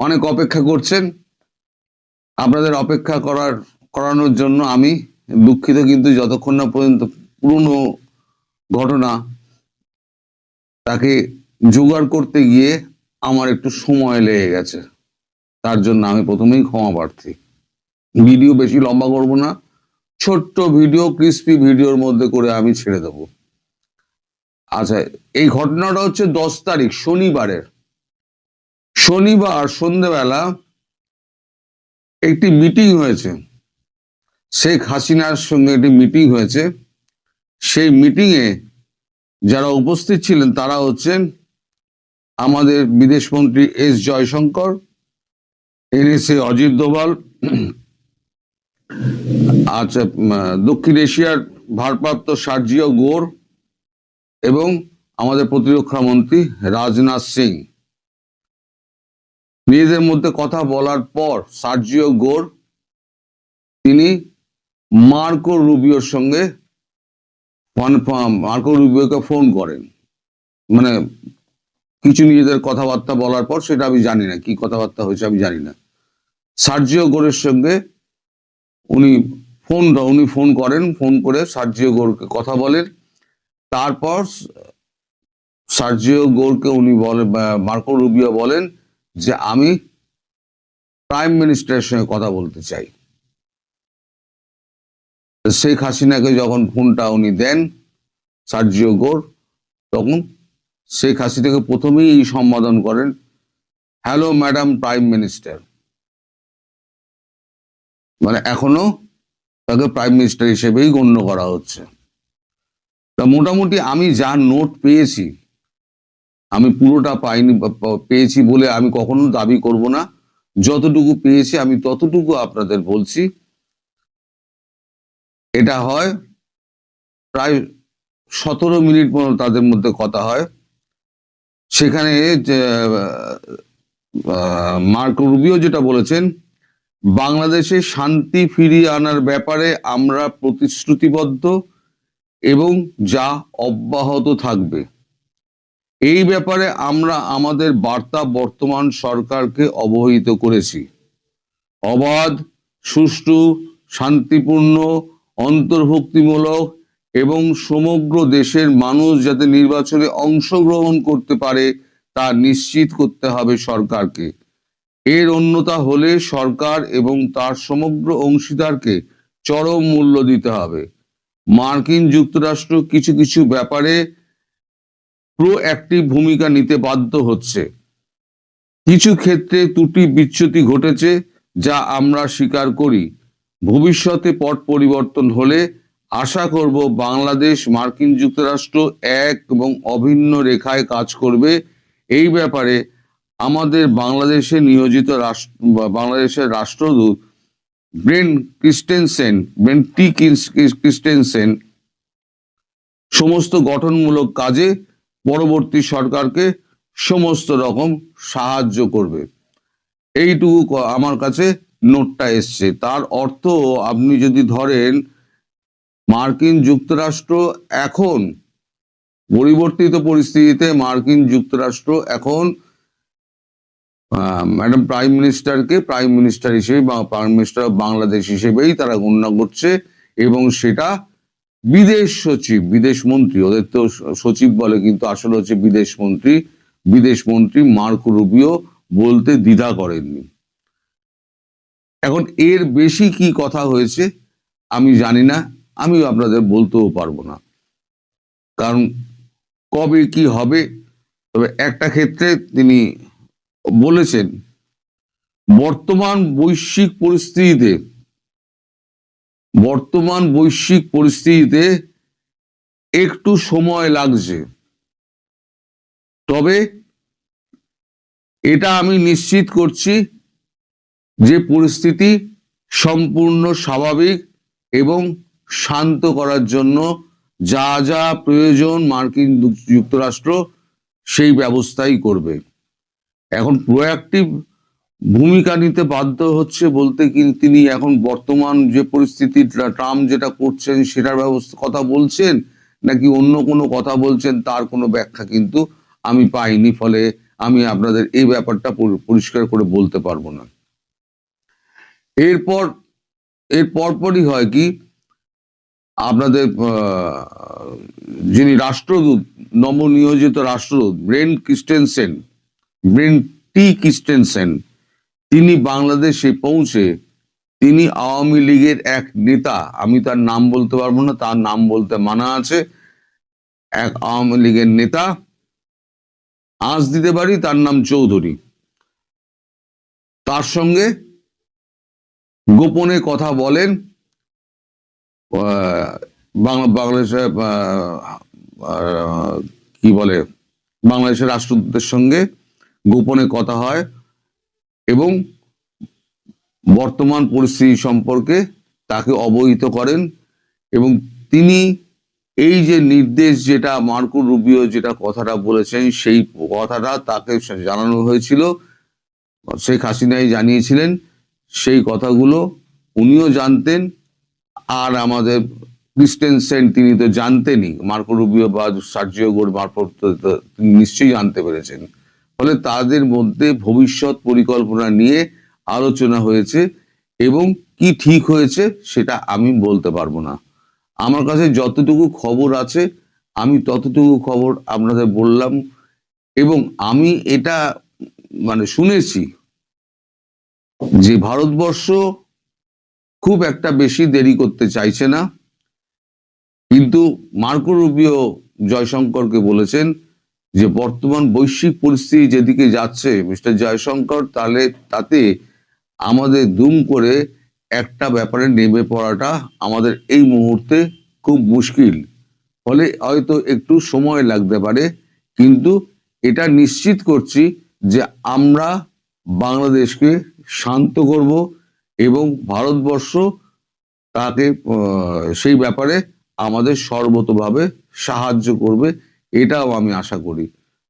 অনেক অপেক্ষা করছেন। আপনাদের অপেক্ষা করার, করানোর জন্য আমি দুঃখিত, কিন্তু যতক্ষণ না পর্যন্ত পুরনো ঘটনা তাকে জোগাড় করতে গিয়ে আমার একটু সময় লেগে গেছে, তার জন্য আমি প্রথমেই ক্ষমা প্রার্থী। ভিডিও বেশি লম্বা করব না, ছোট্ট ভিডিও, ক্রিস্পি ভিডিওর মধ্যে করে আমি ছেড়ে দেব। আচ্ছা এই ঘটনাটা হচ্ছে দশ তারিখ, শনিবারের। শনিবার সন্ধেবেলা একটি মিটিং হয়েছে। শেখ হাসিনার সঙ্গে একটি মিটিং হয়েছে। সেই মিটিংয়ে যারা উপস্থিত ছিলেন তারা হচ্ছেন আমাদের বিদেশমন্ত্রী এস জয়শঙ্কর, এনএসএ অজিত দোভাল আচ্ছা দক্ষিণ এশিয়ার ভারপ্রাপ্ত সার্জিও গোর এবং আমাদের প্রতিরক্ষা মন্ত্রী রাজনাথ সিং। নিজেদের মধ্যে কথা বলার পর সার্জিও গোর, তিনি মার্কো রুবিওর সঙ্গে ফোন- ফোন- মার্কো রুবিওকে ফোন করেন। মানে কিছু নিজেদের কথাবার্তা বলার পর সেটা আমি জানি না, কি কথাবার্তা হয়েছে আমি জানি না। সার্জিও গোরের সঙ্গে উনি ফোনটা উনি ফোন করেন, ফোন করে সার্জিও গোরকে কথা বলেন। তারপর সার্জিও গোরকে উনি বলে মার্কো রুবিও বলেন যে আমি প্রাইম মিনিস্টারের সঙ্গে কথা বলতে চাই। শেখ হাসিনাকে যখন ফোনটা উনি দেন, সার্জিও গোর, তখন শেখ হাসিনাকে প্রথমেই সম্বোধন করেন, হ্যালো ম্যাডাম প্রাইম মিনিস্টার মানে এখনও তাকে প্রাইম মিনিস্টার হিসেবেই গণ্য করা হচ্ছে। তা মোটামুটি আমি যা নোট পেয়েছি আমি পুরোটা পাইনি পেয়েছি বলে আমি কখনো দাবি করব না। যতটুকু পেয়েছি আমি ততটুকু আপনাদের বলছি। এটা হয় প্রায় সতেরো মিনিট মতো তাদের মধ্যে কথা হয়। সেখানে মার্কো রুবিও যেটা বলেছেন, বাংলাদেশে শান্তি ফিরিয়ে আনার ব্যাপারে আমরা প্রতিশ্রুতিবদ্ধ এবং যা অব্যাহত থাকবে। এই ব্যাপারে আমরা আমাদের বার্তা বর্তমান সরকারকে অবহিত করেছি। অবাধ, সুষ্ঠু, শান্তিপূর্ণ, অন্তর্ভুক্তিমূলক এবং সমগ্র দেশের মানুষ যাতে নির্বাচনে অংশগ্রহণ করতে পারে তা নিশ্চিত করতে হবে সরকারকে। এর অন্যতা হলে সরকার এবং তার সমগ্র অংশীদারকে চরম মূল্য দিতে হবে। মার্কিন যুক্তরাষ্ট্র কিছু কিছু ব্যাপারে প্রো অ্যাক্টিভ ভূমিকা নিতে বাধ্য হচ্ছে। কিছু ক্ষেত্রে ত্রুটি বিচ্যুতি ঘটেছে যা আমরা স্বীকার করি। ভবিষ্যতে পট পরিবর্তন হলে আশা করব বাংলাদেশ, মার্কিন যুক্তরাষ্ট্র এক এবং অভিন্ন রেখায় কাজ করবে। এই ব্যাপারে আমাদের বাংলাদেশে নিয়োজিত রাষ্ট্র বাংলাদেশের রাষ্ট্রদূত Brent Christensen, Brent T Chris- Chris- Christensen সমস্ত গঠনমূলক কাজে পরবর্তী সরকারকে সমস্ত রকম সাহায্য করবে। এইটুকু আমার কাছে নোটটা এসছে। তার অর্থ আপনি যদি ধরেন, মার্কিন যুক্তরাষ্ট্র এখন পরিবর্তিত পরিস্থিতিতে মার্কিন যুক্তরাষ্ট্র এখন ম্যাডাম প্রাইম মিনিস্টারকে প্রাইম মিনিস্টার হিসেবে বা প্রাইম মিনিস্টার বাংলাদেশ হিসেবেই তারা গণ্য করছে এবং সেটা বিদেশ সচিব, বিদেশ মন্ত্রী, ওদের তো সচিব বলে কিন্তু আসলে হচ্ছে বিদেশ মন্ত্রী বিদেশ মন্ত্রী মার্ক রুবিও বলতে দ্বিধা করেননি। এখন এর বেশি কি কথা হয়েছে আমি জানি না, আমিও আপনাদের বলতেও পারব না। কারণ কবে কি হবে, তবে একটা ক্ষেত্রে তিনি বলেছেন, বর্তমান বৈশ্বিক পরিস্থিতিতে বর্তমান বৈশ্বিক পরিস্থিতিতে একটু সময় লাগছে। তবে এটা আমি নিশ্চিত করছি যে পরিস্থিতি সম্পূর্ণ স্বাভাবিক এবং শান্ত করার জন্য যা যা প্রয়োজন মার্কিন যুক্তরাষ্ট্র সেই ব্যবস্থাই করবে। এখন প্রোঅ্যাক্টিভ ভূমিকা নিতে বাধ্য হচ্ছে বলতে কি তিনি এখন বর্তমান যে পরিস্থিতি ট্রা- ট্রাম্প যেটা করছেন সেটার ব্যবস্থা, কথা বলছেন নাকি অন্য কোনো কথা বলছেন তার কোনো ব্যাখ্যা কিন্তু আমি পাইনি, ফলে আমি আপনাদের এই ব্যাপারটা পরিষ্কার করে বলতে পারব না। এরপর, এর পরপরই হয় কি, আপনাদের যিনি রাষ্ট্রদূত, নবনিয়োজিত রাষ্ট্রদূত Brent Christensen Brent T Christensen তিনি বাংলাদেশে পৌঁছে তিনি আওয়ামী লীগের এক নেতা। আমি তার নাম বলতে পারব না তার নাম বলতে মানা আছে। এক আওয়ামী লীগের নেতা। আজ দিতে পারি তার নাম চৌধুরী। তার সঙ্গে গোপনে কথা বলেন বাংলা আহ, কি বলে বাংলাদেশের রাষ্ট্রদূতের সঙ্গে গোপনে কথা হয়। এবং বর্তমান পরিস্থিতি সম্পর্কে তাকে অবহিত করেন এবং তিনি এই যে নির্দেশ যেটা মার্কো রুবিও যেটা কথাটা বলেছেন, সেই কথাটা তাকে জানানো হয়েছিল। শেখ হাসিনাই জানিয়েছিলেন সেই কথাগুলো, উনিও জানতেন আর আমাদের ক্রিস্টেনসেন তিনি তো জানতেনই। মার্কো রুবিও বা সার্জিও গোর মারফত নিশ্চয়ই জানতে পেরেছেন। ফলে তাদের মধ্যে ভবিষ্যৎ পরিকল্পনা নিয়ে আলোচনা হয়েছে এবং কি ঠিক হয়েছে সেটা আমি বলতে পারব না। আমার কাছে যতটুকু খবর আছে, আমি ততটুকু খবর আপনাদের বললাম এবং আমি এটা মানে শুনেছি যে ভারতবর্ষ খুব একটা বেশি দেরি করতে চাইছে না। কিন্তু মার্কো রুবিও জয়শঙ্করকে বলেছেন যে বর্তমান বৈশ্বিক পরিস্থিতি যেদিকে যাচ্ছে, মিস্টার জয়শঙ্কর, তাহলে তাতে আমাদের দুম করে একটা ব্যাপারে নেমে পড়াটা আমাদের এই মুহূর্তে খুব মুশকিল। ফলে হয়তো একটু সময় লাগতে পারে, কিন্তু এটা নিশ্চিত করছি যে আমরা বাংলাদেশকে শান্ত করব এবং ভারতবর্ষ তাকে সেই ব্যাপারে আমাদের সর্বতভাবে সাহায্য করবে এটাও আমি আশা করি।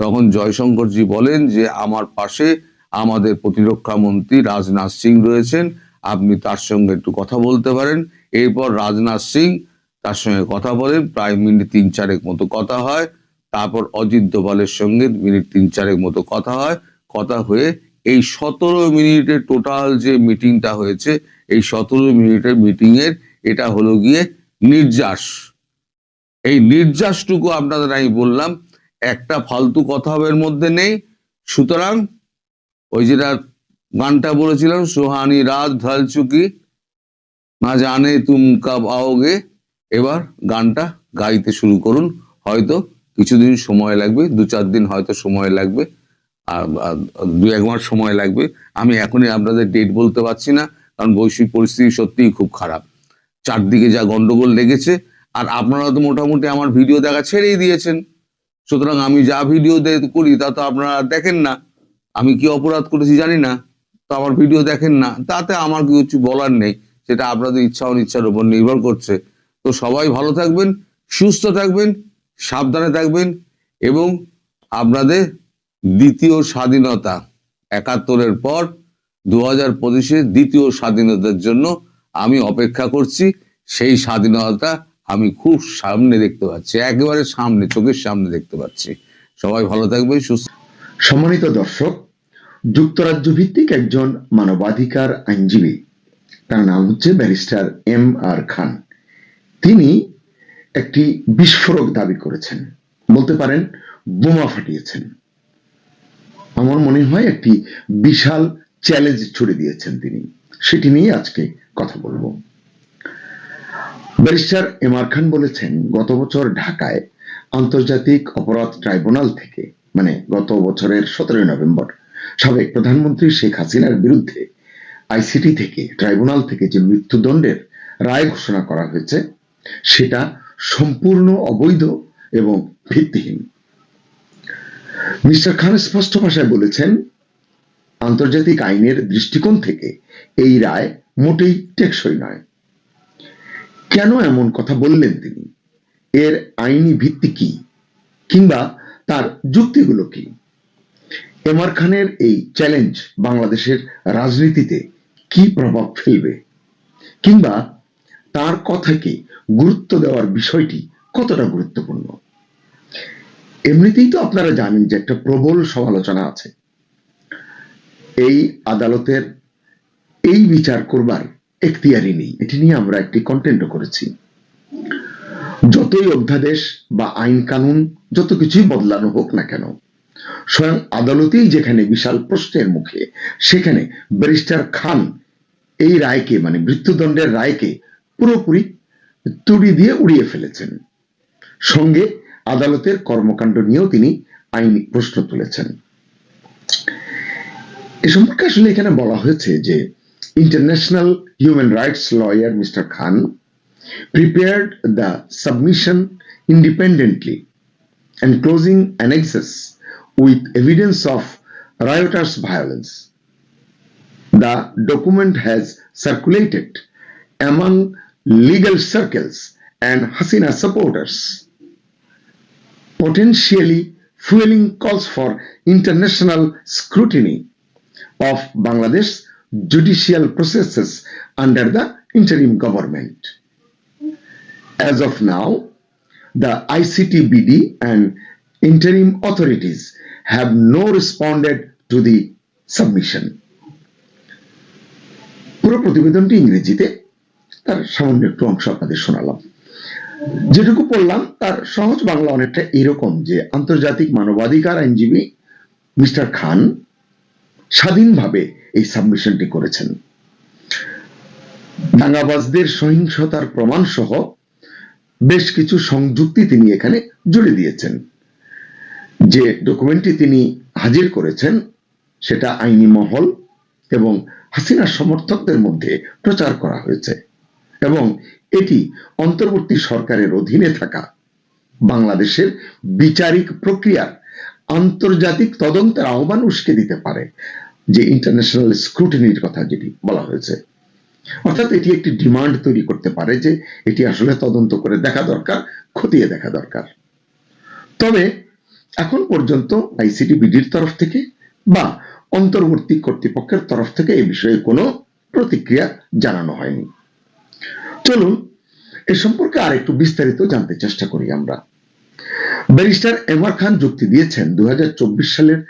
তখন জয়শঙ্করজি বলেন যে, আমার পাশে আমাদের প্রতিরক্ষা মন্ত্রী রাজনাথ সিং রয়েছেন। আপনি তার সঙ্গে একটু কথা বলতে পারেন। এরপর রাজনাথ সিং তার সঙ্গে কথা বলেন। প্রায় মিনিট তিন চারেক মতো কথা হয়। তারপর অজিত দোভালের সঙ্গে মিনিট তিন চারেক মতো কথা হয়। কথা হয়ে এই সতেরো মিনিটের টোটাল যে মিটিংটা হয়েছে, এই সতেরো মিনিটের মিটিংয়ের এটা হলো গিয়ে নির্যাস। এই নির্যাসটুকু আপনাদের আমি বললাম, একটা ফালতু কথা এর মধ্যে নেই। সুতরাং ওই যেটা গানটা বলেছিলাম, সোহানি রাত ঢাল চুকি, না জানে তুম কাব আওগে, এবার গানটা গাইতে শুরু করুন। হয়তো কিছুদিন সময় লাগবে, দু চার দিন হয়তো সময় লাগবে, আর দু এক মাস সময় লাগবে। আমি এখনই আপনাদের ডেট বলতে পারছি না, কারণ বৈশ্বিক পরিস্থিতি সত্যিই খুব খারাপ। চারদিকে যা গন্ডগোল লেগেছে আর আপনারা তো মোটামুটি আমার ভিডিও দেখা ছেড়েই দিয়েছেন। সুতরাং আমি যা ভিডিও করি তা তো আপনারা দেখেন না। আমি কি অপরাধ করেছি জানি না। তো আমার ভিডিও দেখেন না। তাতে আমার কিছু বলার নেই। সেটা আপনাদের ইচ্ছা অনিচ্ছার উপর নির্ভর করছে। তো সবাই ভালো থাকবেন, সুস্থ থাকবেন, সাবধানে থাকবেন এবং আপনাদের দ্বিতীয় স্বাধীনতা একাত্তরের পর দু হাজার দ্বিতীয় স্বাধীনতার জন্য আমি অপেক্ষা করছি। সেই স্বাধীনতা আমি খুব সামনে দেখতে পাচ্ছি, একেবারে সামনে, চোখের সামনে দেখতে পাচ্ছি। সবাই ভালো থাকবে সুস্থ সম্মানিত দর্শক, যুক্তরাজ্য ভিত্তিক একজন মানবাধিকার আইনজীবী, তার নাম হচ্ছে ব্যারিস্টার এম আর খান। তিনি একটি বিস্ফোরক দাবি করেছেন, বলতে পারেন বোমা ফাটিয়েছেন। আমার মনে হয় একটি বিশাল চ্যালেঞ্জ ছুড়ে দিয়েছেন তিনি। সেটি নিয়ে আজকে কথা বলব। ব্যারিস্টার এম আর খান বলেছেন, গত বছর ঢাকায় আন্তর্জাতিক অপরাধ ট্রাইব্যুনাল থেকে মানে গত বছরের সতেরোই নভেম্বর, সাবেক প্রধানমন্ত্রী শেখ হাসিনার বিরুদ্ধে আইসিটি থেকে, ট্রাইব্যুনাল থেকে যে মৃত্যুদণ্ডের রায় ঘোষণা করা হয়েছে, সেটা সম্পূর্ণ অবৈধ এবং ভিত্তিহীন। মিস্টার খান স্পষ্ট ভাষায় বলেছেন, আন্তর্জাতিক আইনের দৃষ্টিকোণ থেকে এই রায় মোটেই টেকসই নয়। কেন এমন কথা বললেন তিনি? এর আইনি ভিত্তি কি? কিংবা তার যুক্তিগুলো কি? এমআর খানের এই চ্যালেঞ্জ বাংলাদেশের রাজনীতিতে কি প্রভাব ফেলবে? কিংবা তার কথাকে গুরুত্ব দেওয়ার বিষয়টি কতটা গুরুত্বপূর্ণ? এমনিতেই তো আপনারা জানেন যে একটা প্রবল সমালোচনা আছে। এই আদালতের এই বিচার করবার এখতিয়ারই নেই। এটি নিয়ে আমরা একটি কন্টেন্টও করেছি। যতই অধ্যাদেশ বা আইন কানুন যত কিছুই বদলানো হোক না কেন, স্বয়ং আদালতেই যেখানে বিশাল প্রশ্নের মুখে, সেখানে ব্যারিস্টার খান এই রায়কে মানে মৃত্যুদণ্ডের রায়কে পুরোপুরি তুড়ি দিয়ে উড়িয়ে ফেলেছেন। সঙ্গে আদালতের কর্মকাণ্ড নিয়েও তিনি আইনি প্রশ্ন তুলেছেন। এ সম্পর্কে আসলে এখানে বলা হয়েছে যে international human rights lawyer Mr. Khan prepared the submission independently enclosing annexes with evidence of rioters' violence. The document has circulated among legal circles and Hasina supporters, potentially fueling calls for international scrutiny of Bangladesh judicial processes under the interim government as of now, the ICTBD and interim authorities have no responded to the submission. পুরো প্রতিবেদনটি ইংরেজিতে তার সামান্য একটু অংশ আপনাদের শোনালাম যেটুকু পড়লাম তার সহজ বাংলা অনেকটা এরকম যে আন্তর্জাতিক মানবাধিকার আইনজীবী মিস্টার খান স্বাধীনভাবে এই সাবমিশনটি করেছেন। দাঙ্গাবাজদের সহিংসতার প্রমাণ সহ বেশ কিছু সংযুক্তি তিনি এখানে জুড়ে দিয়েছেন। যে ডকুমেন্টটি তিনি হাজির করেছেন, সেটা আইনি মহল এবং হাসিনার সমর্থকদের মধ্যে প্রচার করা হয়েছে এবং এটি অন্তর্বর্তী সরকারের অধীনে থাকা বাংলাদেশের বিচারিক প্রক্রিয়ার আন্তর্জাতিক তদন্তের আহ্বান উস্কে দিতে পারে, যে ইন্টারন্যাশনাল স্ক্রুটিনির কথা যেটি বলা হয়েছে। অর্থাৎ এটি একটি ডিমান্ড তৈরি করতে পারে যে এটি আসলে তদন্ত করে দেখা দরকার, খতিয়ে দেখা দরকার। তবে এখন পর্যন্ত আইসিটি বিডির তরফ থেকে বা অন্তর্বর্তী কর্তৃপক্ষের তরফ থেকে এই বিষয়ে কোনো প্রতিক্রিয়া জানানো হয়নি। চলুন, এ সম্পর্কে আর একটু বিস্তারিত জানতে চেষ্টা করি আমরা। ব্যারিস্টার এমআর খান যুক্তি দিয়েছেন দু হাজার চব্বিশ সালের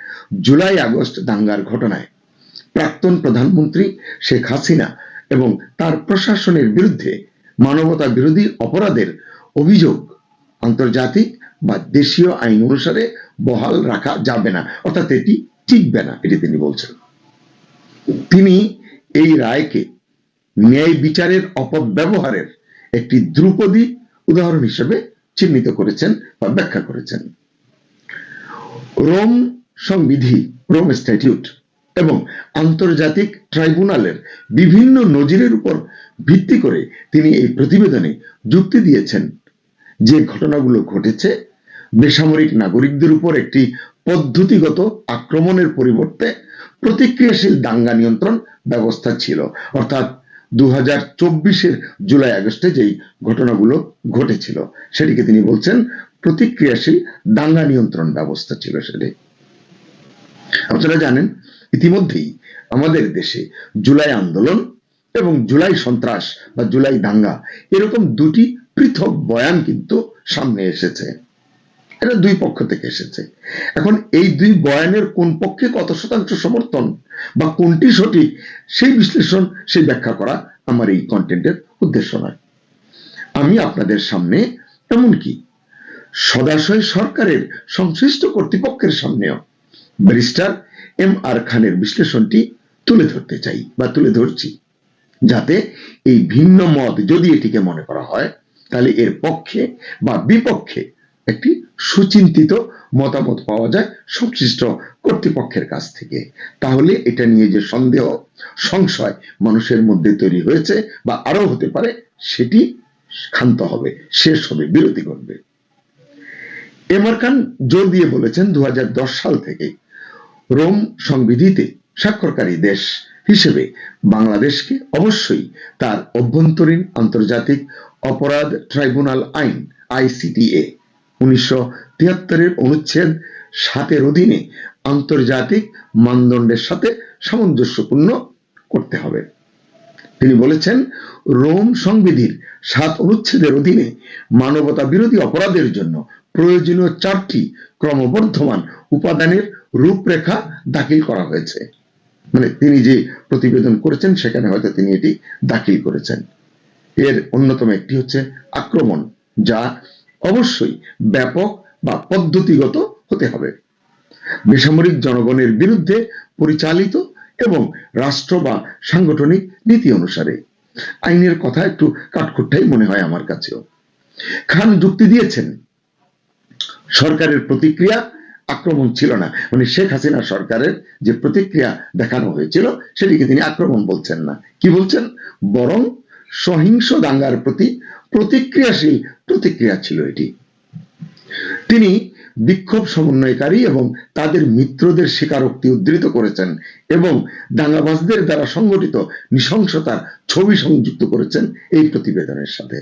জুলাই আগস্ট দাঙ্গার ঘটনায়। প্রাক্তন প্রধানমন্ত্রী শেখ হাসিনা এবং তার প্রশাসনের বিরুদ্ধে মানবতা বিরোধী অপরাধের অভিযোগ আন্তর্জাতিক বা দেশীয় আইন অনুসারে বহাল রাখা যাবে না, অর্থাৎ এটি টিকবে না, এটি তিনি বলছেন। তিনি এই রায়কে ন্যায় বিচারের অপব্যবহারের একটি ধ্রুপদী উদাহরণ হিসেবে চিহ্নিত করেছেন ব্যাখ্যা করেছেন। রোম সংবিধি, রোম স্ট্যাটিউট এবং আন্তর্জাতিক ট্রাইব্যুনালের বিভিন্ন নজিরের উপর ভিত্তি করে তিনি এই প্রতিবেদনে যুক্তি দিয়েছেন যে ঘটনাগুলো ঘটেছে বেসামরিক নাগরিকদের উপর একটি পদ্ধতিগত আক্রমণের পরিবর্তে প্রতিক্রিয়াশীল দাঙ্গা নিয়ন্ত্রণ ব্যবস্থা ছিল। অর্থাৎ দু হাজার জুলাই আগস্টে যেই ঘটনাগুলো ঘটেছিল, সেটিকে তিনি বলছেন প্রতিক্রিয়াশীল দাঙ্গা নিয়ন্ত্রণ ব্যবস্থা ছিল সেটি। আপনারা জানেন, ইতিমধ্যেই আমাদের দেশে জুলাই আন্দোলন এবং জুলাই সন্ত্রাস বা জুলাই দাঙ্গা এরকম দুটি পৃথক বয়ান কিন্তু সামনে এসেছে। এটা দুই পক্ষ থেকে এসেছে। এখন এই দুই বয়ানের কোন পক্ষে কত শতাংশ সমর্থন বা কোনটি সঠিক, সেই বিশ্লেষণ, সেই ব্যাখ্যা করা আমার এই কন্টেন্টের উদ্দেশ্য নয়। আমি আপনাদের সামনে এমনকি সদাশয় সরকারের সংশ্লিষ্ট কর্তৃপক্ষের সামনেও। ব্যারিস্টার এম আর খানের বিশ্লেষণটি তুলে ধরতে চাই বা তুলে ধরছি। যাতে এই ভিন্ন মত যদি এটিকে মনে করা হয়, তাহলে এর পক্ষে বা বিপক্ষে একটি সুচিন্তিত মতামত পাওয়া যায় সংশ্লিষ্ট কর্তৃপক্ষের কাছ থেকে। তাহলে এটা নিয়ে যে সন্দেহ, সংশয় মানুষের মধ্যে তৈরি হয়েছে বা আরও হতে পারে, সেটি ক্ষান্ত হবে, শেষ হবে, বিরতি ঘটবে এমআর খান জোর দিয়ে বলেছেন দু হাজার দশ সাল থেকে রোম সংবিধিতে স্বাক্ষরকারী দেশ হিসেবে বাংলাদেশকে অবশ্যই তার অভ্যন্তরীণ আন্তর্জাতিক অপরাধ ট্রাইব্যুনাল আইন আইসিটিএ উনিশশো তিয়াত্তরের অনুচ্ছেদ সাতের অধীনে আন্তর্জাতিক মানদণ্ডের সাথে সামঞ্জস্যপূর্ণ করতে হবে। তিনি বলেছেন, রোম সংবিধির সাত অনুচ্ছেদের অধীনে মানবতা বিরোধী অপরাধের জন্য প্রয়োজনীয় চারটি ক্রমবর্ধমান উপাদানের রূপরেখা দাখিল করা হয়েছে। মানে তিনি যে প্রতিবেদন করেছেন, সেখানে হয়তো তিনি এটি দাখিল করেছেন। এর অন্যতম একটি হচ্ছে আক্রমণ, যা অবশ্যই ব্যাপক বা পদ্ধতিগত হতে হবে। বেসামরিক জনগণের বিরুদ্ধে পরিচালিত এবং রাষ্ট্র বা সাংগঠনিক নীতি অনুসারে। আইনের কথা একটু কাঠখুট্টাই মনে হয় আমার কাছেও। খান যুক্তি দিয়েছেন সরকারের প্রতিক্রিয়া আক্রমণ ছিল না। মানে শেখ হাসিনা সরকারের যে প্রতিক্রিয়া দেখানো হয়েছিল, সেটিকে তিনি আক্রমণ বলছেন না। কি বলছেন? বরং সহিংস দাঙ্গার প্রতি প্রতিক্রিয়াশীল প্রতিক্রিয়া ছিল এটি। তিনি বিক্ষোভ সমন্বয়কারী এবং তাদের মিত্রদের স্বীকারোক্তি উদ্ধৃত করেছেন এবং দাঙ্গাবাজদের দ্বারা সংগঠিত নৃশংসতার ছবি সংযুক্ত করেছেন এই প্রতিবেদনের সাথে।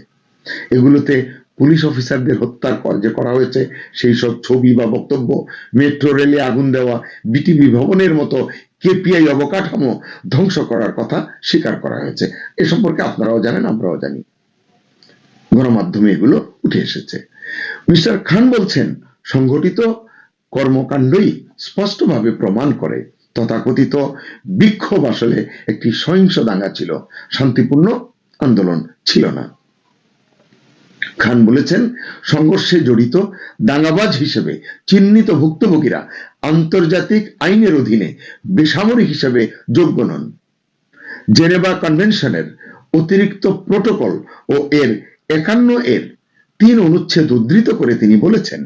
এগুলোতে পুলিশ অফিসারদের হত্যার পর যে করা হয়েছে, সেই সব ছবি বা বক্তব্য, মেট্রো রেলে আগুন দেওয়া, বিটিভি ভবনের মতো কেপিআই অবকাঠামো ধ্বংস করার কথা স্বীকার করা হয়েছে। এ সম্পর্কে আপনারাও জানেন, আমরাও জানি। গণমাধ্যমে এগুলো উঠে এসেছে। মিস্টার খান বলছেন সংগঠিত কর্মকাণ্ডই স্পষ্টভাবে প্রমাণ করে, তথাকথিত বিক্ষোভ আসলে একটি সহিংস দাঙ্গা ছিল। শান্তিপূর্ণ আন্দোলন ছিল না। খান বলেছেন, সংঘর্ষে জড়িত দাঙ্গাবাজ হিসেবে চিহ্নিত ভুক্তভোগীরা আন্তর্জাতিক আইনের অধীনে বেসামরিক হিসেবে যোগ্য নন। জেনেভা কনভেনশনের অতিরিক্ত প্রোটোকল ও এর একান্ন এর তিন অনুচ্ছেদ উদ্ধৃত করে তিনি বলেছেন